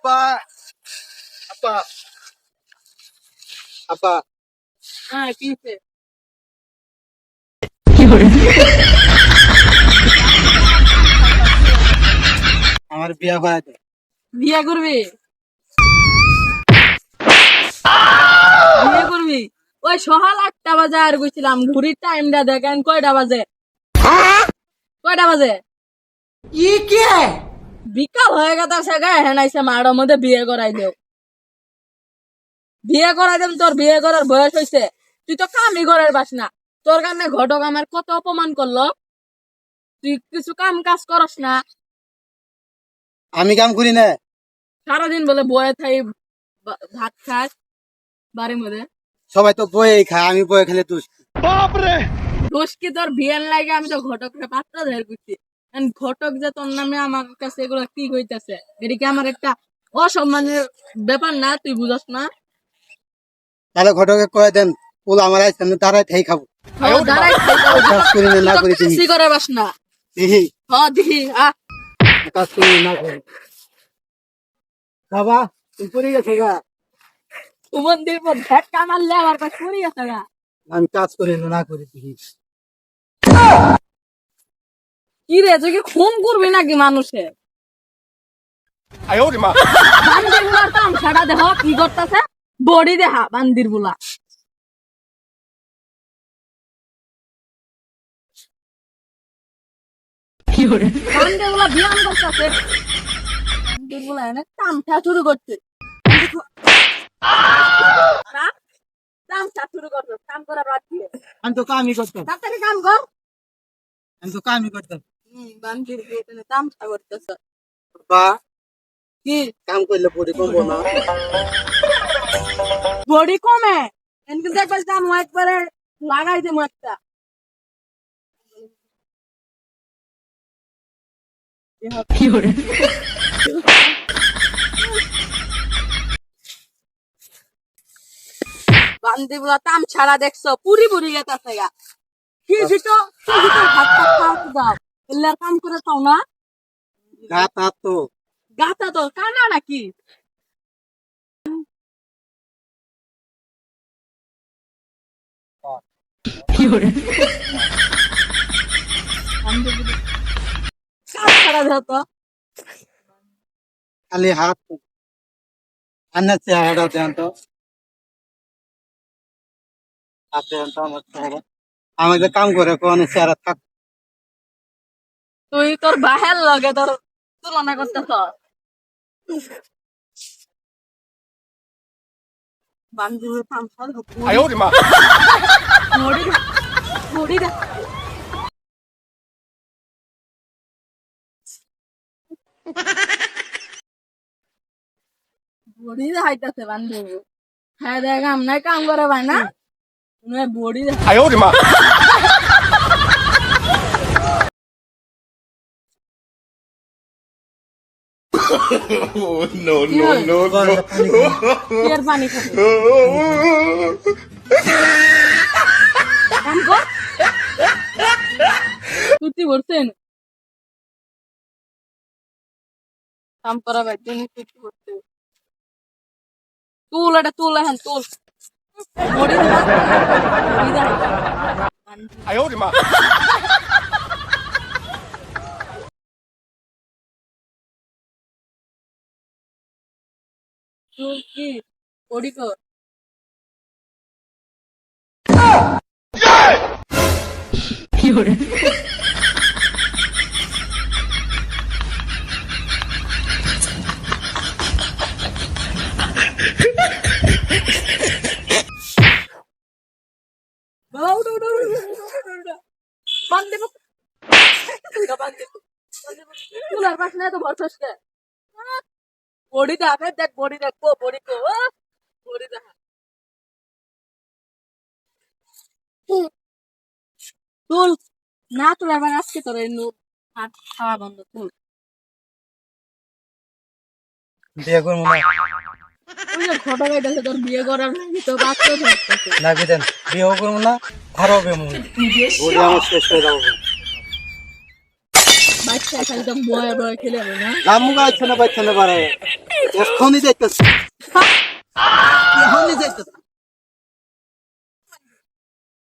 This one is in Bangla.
apa? Apa? Apa? Ah কিনছে আমার বিয়া করাতে বিয়া করবি? বিয়া করবি? ওই সকাল আটটা বাজে আর গেছিলাম। ঘুরির টাইমটা দেখেন কয়টা বাজে? হ্যাঁ? কয়টা বাজে? ই কে? বিকাল হয়ে গেছে সেগা হ্যাঁ নাইছে মাড়ের মধ্যে বিয়ে করাই দেও। বিয়ে করাই দেব তোর বিয়ে করার বয়স হয়েছে তুই তো কামই করার বাস না। তোর কারণে ঘটক আমার কত অপমান করল। তুই কিছু কাম কাজ করস না। আমি কাম করি না। সারাদিন বলে বয়ে থাই ভাত খাস বাড়ির মধ্যে। সবাই তো বয়ে খায় আমি বয়ে খেলে তুই দোষ কি তোর বিয়ের লাগে? আমি তো ঘটককে পাত্র ধরে করছি ঘটক যে তোর নামে আমার কাছে এগুলো কি হইতেছে? এটা কি আমার একটা অসম্মানের ব্যাপার না? তুই বুঝস না? তাহলে ঘটকে কয়ে দেন ওল আমার আইসেন তারাই থাই খাব। দাঁড়াই কাজ করি না না তো করি তুমি। কাশি করে বাস না? দিহি। হ দিহি আ। কাজ করি না করি। বাবা তুই পড়ে গেছে গা। মন্দির পর ভ্যাট কামারলে আমার কাছে পড়ে গেছে গা। আমি কাজ করি না না করি দিহি। কি রে তুই কি খুন করবি নাকি বান্দির বুলার দেহ কি করতেছে? বডি দেহা বান্দির বুলা। বান্দির বুলা বিয়াম করতেছে। বান্দির বুলা এনে শুরু করছে। শুরু কাম করা বাদ দিয়ে। আমি তো কামই করতাম। তাড়াতাড়ি কাম কর। আমি তো কামই করতাম। বান্দির বুলা তামসা করতেছে বাবা কি কাম করলে পরে কমবো না বডি কমে এনকে দেখবে কাম একবারে লাগাই দে একটা বান্দিগুলা তাম ছাড়া দেখছ পুরি পুরি গেতাছে গা কি ভিটো কি ভিটো ভাত টাত খাও তো দাও এল্লার কাম করে তাও না গা তার তো গাতা তো কানা নাকি খালি হাত আন্নার চেহারাটা দেন তো হাত দেন তো আমার চেহারা আমি কাম করে কোন চেহারা থাক তুই তোর বাহের লগে তোর তুলনা করতেছ? দেখাইতেছে বান্ধবী। হ্যাঁ দেখ আমরা কাম করে ভাই না? বড়ি no, no, no, no. পানি খাবে কাম কর তুই বলছেন কাম করা ভাই তুমি তুই করতে তুল এটা তুল এখন তুল মরি দে মরি দে তুল কি ওডি কর বাবা উঠো উঠো উঠো, উঠো, উঠো, উঠো। বান দেবো। বডি দেখা দেখ বডি দেখ কো বডি কো বডি দেখা তুল না আবার আজকে তোর হাত খাওয়া বন্ধ তুল। বিয়ে করব না। ওই ঘটা গাইতেছে তোর বিয়ে করার নাকি তো বাচ্চা বিয়েও করব না খারাপ হবে মনে ওটা আমার শেষ হয়ে যাব। বাচ্চা একদম বয় বয় খেলে না আম্মু বাচ্চা না বাচ্চা না পারে এখনই যাইতেছে এখনই যাইতেছে